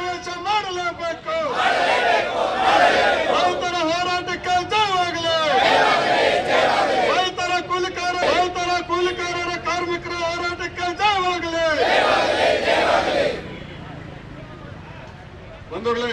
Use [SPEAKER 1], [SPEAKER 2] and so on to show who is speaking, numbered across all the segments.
[SPEAKER 1] ಪ್ರವೇಶ ಮಾಡಲೇಬೇಕು. ರೈತರ ಹೋರಾಟಕ್ಕೆ ಜಯವಾಗಲಿ ರೈತರ ಕೂಲಿಕಾರ ರೈತರ ಕೂಲಿಕಾರರ ಕಾರ್ಮಿಕರ ಹೋರಾಟಕ್ಕೆ ಜಯವಾಗಲಿ ಬಂಧುಗಳೇ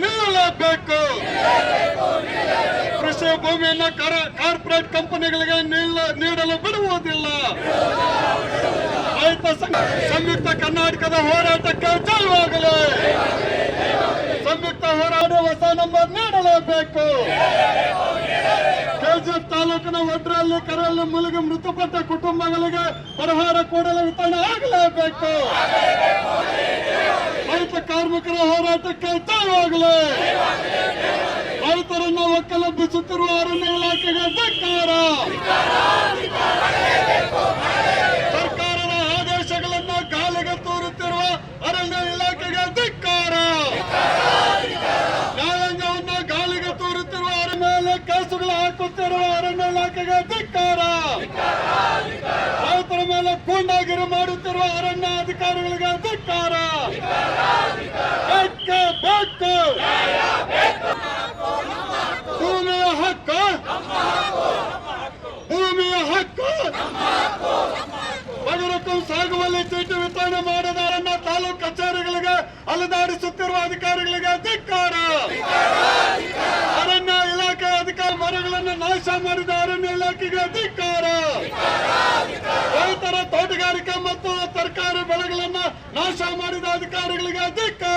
[SPEAKER 1] ನಿಲ್ಲಲೇಬೇಕು ಕೃಷಿ ಭೂಮಿಯನ್ನು ಕರ- ಕಾರ್ಪೊರೇಟ್ ಕಂಪನಿಗಳಿಗೆ ನೀಡಲು ಬಿಡುವುದಿಲ್ಲ. ರೈತ ಸಂಯುಕ್ತ ಕರ್ನಾಟಕದ ಹೋರಾಟಕ್ಕೆ ಜಯವಾಗಲಿ. ಸಂಯುಕ್ತ ಹೋರಾಟ ಹೊಸ ನಂಬರ್ ನೀಡಲೇಬೇಕು. ಕೆಜಿಎಫ್ ತಾಲೂಕಿನ ಒಡ್ರಲ್ಲಿ ಕರಲ್ಲಿ ಮುಳುಗಿ ಮೃತಪಟ್ಟ ಕುಟುಂಬಗಳಿಗೆ ಪರಿಹಾರ ಕೂಡಲೇ ವಿತರಣೆ ಆಗಲೇಬೇಕು. ರೈತ ಕಾರ್ಮಿಕರ ಹೋರಾಟಕ್ಕೆ ಜಯವಾಗಲಿ ರೈತರನ್ನ ಒಕ್ಕಲಂಬಿಸುತ್ತಿರುವ ಅರಣ್ಯ ಇಲಾಖೆಗೆ ಧಿಕ್ಕಾರ. ಸರ್ಕಾರದ ಆದೇಶಗಳನ್ನ ಕಾಲಿಗೆ ತೋರುತ್ತಿರುವ ಅರಣ್ಯ ಇಲಾಖೆಗೆ ಧಿಕ್ಕಾರ. ನ್ಯಾಯಾಂಗವನ್ನ ಗಾಳಿಗೆ ತೋರುತ್ತಿರುವ ಅರಣ್ಯ ಕೇಸುಗಳು ಹಾಕುತ್ತಿರುವ ಅರಣ್ಯ ಇಲಾಖೆಗೆ ಧಿಕ್ಕಾರ. ರೈತರ ಮೇಲೆ ಗೂಂಡಾಗಿರಿ ಮಾಡುತ್ತಿರುವ ಅರಣ್ಯ ಅಧಿಕಾರಿಗಳಿಗೆ ಬೇಕೇ ಬೇಕು ಭೂಮಿಯ ಹಕ್ಕು. ಭೂಮಿಯ ಹಕ್ಕು. ಬಡವರಕ್ಕೂ ಸಾಗುವಲ್ಲಿ ಚೀಟಿ ವಿತರಣೆ ಮಾಡದ ಅರಣ್ಯ ತಾಲೂಕು ಕಚೇರಿಗಳಿಗೆ ಅಲೆದಾಡಿಸುತ್ತಿರುವ ಅಧಿಕಾರಿಗಳಿಗೆ ಧಿಕ್ಕಾರ. ಅರಣ್ಯ ಇಲಾಖೆ ಅಧಿಕಾರಿ ಮರಗಳನ್ನು ನಾಶ ಮಾಡಿದ ಅರಣ್ಯ ಇಲಾಖೆಗೆ ಧಿಕ್ಕಾರ. ರೈತರ ತೋಟಗಾರಿಕೆ ಮತ್ತು ತರಕಾರಿ ಬೆಳೆಗಳನ್ನ ನಾಶ ಮಾಡಿದ ಅಧಿಕಾರಿಗಳಿಗೆ ಧಿಕ್ಕಾರ.